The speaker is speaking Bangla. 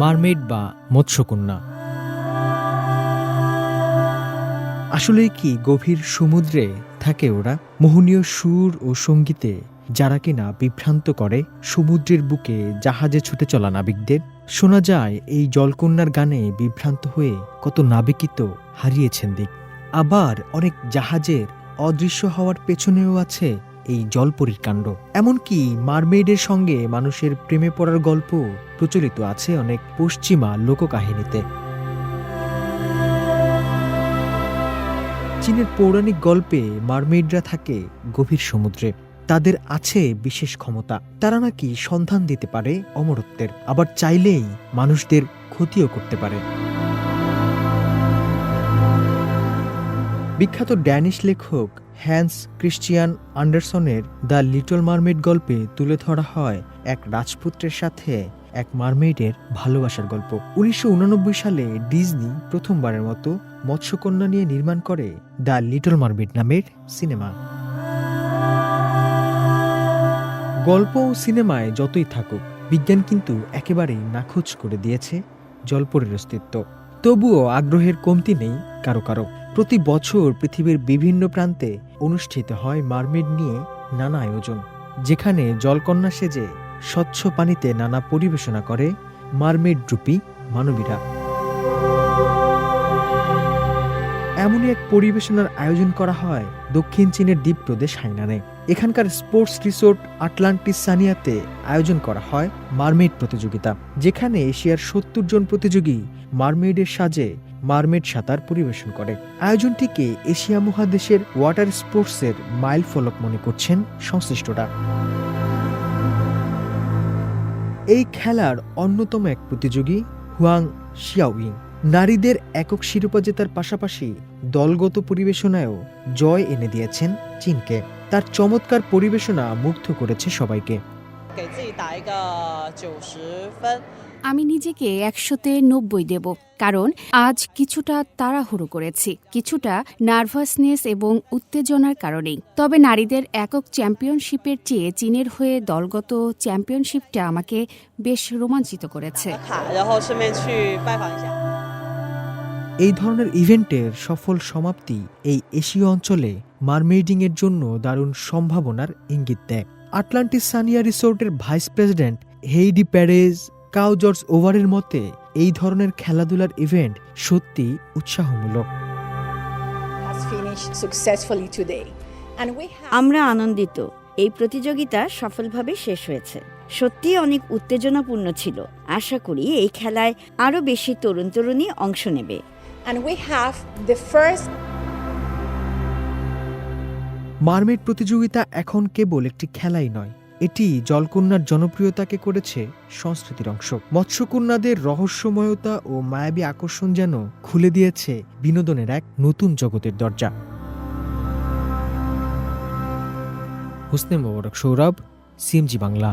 মারমেড বা মৎস্যকন্যা। আসলে কি গভীর সমুদ্রে থাকে ওরা? মোহনীয় সুর ও সঙ্গীতে যারা কিনা বিভ্রান্ত করে, সমুদ্রের বুকে জাহাজে ছুটে চলা নাবিকদের। শোনা যায়, এই জলকন্যার গানে বিভ্রান্ত হয়ে কত নাবিকিত হারিয়েছেন দিক। আবার অনেক জাহাজের অদৃশ্য হওয়ার পেছনেও আছে এই জলপরীর কাণ্ড। এমনকি মারমেইডের সঙ্গে মানুষের প্রেমে পড়ার গল্প প্রচলিত আছে অনেক পশ্চিমা লোককাহিনীতে। চীনের পৌরাণিক গল্পে মারমেইডরা থাকে গভীর সমুদ্রে। তাদের আছে বিশেষ ক্ষমতা। তারা নাকি সন্ধান দিতে পারে অমরত্বের। আবার চাইলেই মানুষদের ক্ষতিও করতে পারে। বিখ্যাত ড্যানিশ লেখক হ্যান্স ক্রিশ্চিয়ান আন্ডারসনের দ্য লিটল মারমেড গল্পে তুলে ধরা হয় এক রাজপুত্রের সাথে এক মারমেইডের ভালোবাসার গল্প। উনিশশো সালে ডিজনি প্রথমবারের মতো মৎস্যকন্যা নিয়ে নির্মাণ করে দ্য লিটল মারমেড নামের সিনেমা। গল্প ও সিনেমায় যতই থাকুক, বিজ্ঞান কিন্তু একেবারেই নাখোঁজ করে দিয়েছে জলপরের অস্তিত্ব। তবুও আগ্রহের কমতি নেই কারও কারও। প্রতি বছর পৃথিবীর বিভিন্ন প্রান্তে অনুষ্ঠিত হয় মারমেড নিয়ে নানা আয়োজন, যেখানে জলকন্যা সেজে স্বচ্ছ পানিতে নানা পরিবেশনা করে মারমেড রূপী মানবীরা। এমনই এক পরিবেশনার আয়োজন করা হয় দক্ষিণ চীনের দ্বীপ প্রদেশ হাইনানে। এখানকার স্পোর্টস রিসোর্ট আটলান্টিস সানিয়াতে আয়োজন করা হয় মারমেড প্রতিযোগিতা, যেখানে এশিয়ার সত্তর জন প্রতিযোগী মারমেডের সাজে মারমেড সাঁতার পরিবেশন করে। আয়োজনটিকে এশিয়া মহাদেশের ওয়াটার স্পোর্টসের মাইল ফলক মনে করছেন সংশ্লিষ্টরা। এই খেলার অন্যতম এক প্রতিযোগী হুয়াং শিয়াওয়িং। নারীদের একক শিরোপা জেতার পাশাপাশি দলগত পরিবেশনায়ও জয় এনে দিয়েছেন চীনকে। তার চমৎকার পরিবেশনা মুগ্ধ করেছে সবাইকে। আমি নিজেকে একশোতে নব্বই দেব কারণ আজ কিছুটা তাড়াহুড়ো করেছি কিছুটা নার্ভাসনেস এবং উত্তেজনার কারণেই। তবে নারীদের একক চ্যাম্পিয়নশিপের চেয়ে চীনের হয়ে দলগত চ্যাম্পিয়নশিপটা আমাকে বেশ রোমাঞ্চিত করেছে। এই ধরনের ইভেন্টের সফল সমাপ্তি এই এশীয় অঞ্চলে মারমেডিংয়ের জন্য দারুণ সম্ভাবনার ইঙ্গিত দেয়। আটলান্টিস সানিয়া রিসোর্টের ভাইস প্রেসিডেন্ট হেইডি প্যারেজ কাউজর্স ওভারের মতে এই ধরনের খেলাধুলার ইভেন্ট সত্যি উৎসাহমূলক। আমরা আনন্দিত। এই প্রতিযোগিতা সফলভাবে শেষ হয়েছে। সত্যিই অনেক উত্তেজনাপূর্ণ ছিল। আশা করি এই খেলায় আরও বেশি তরুণ তরুণী অংশ নেবে। And we have the first mermaid প্রতিযোগিতা এখন কেবল একটি খেলাই নয়, এটি জলকন্যার জনপ্রিয়তাকে করেছে সংস্কৃতির অংশ। মৎস্যকন্যাদের রহস্যময়তা ও মায়াবী আকর্ষণ যেন খুলে দিয়েছে বিনোদনের এক নতুন জগতের দরজা। হুসনে মোবারক, সৌরভ, সিএমজি বাংলা।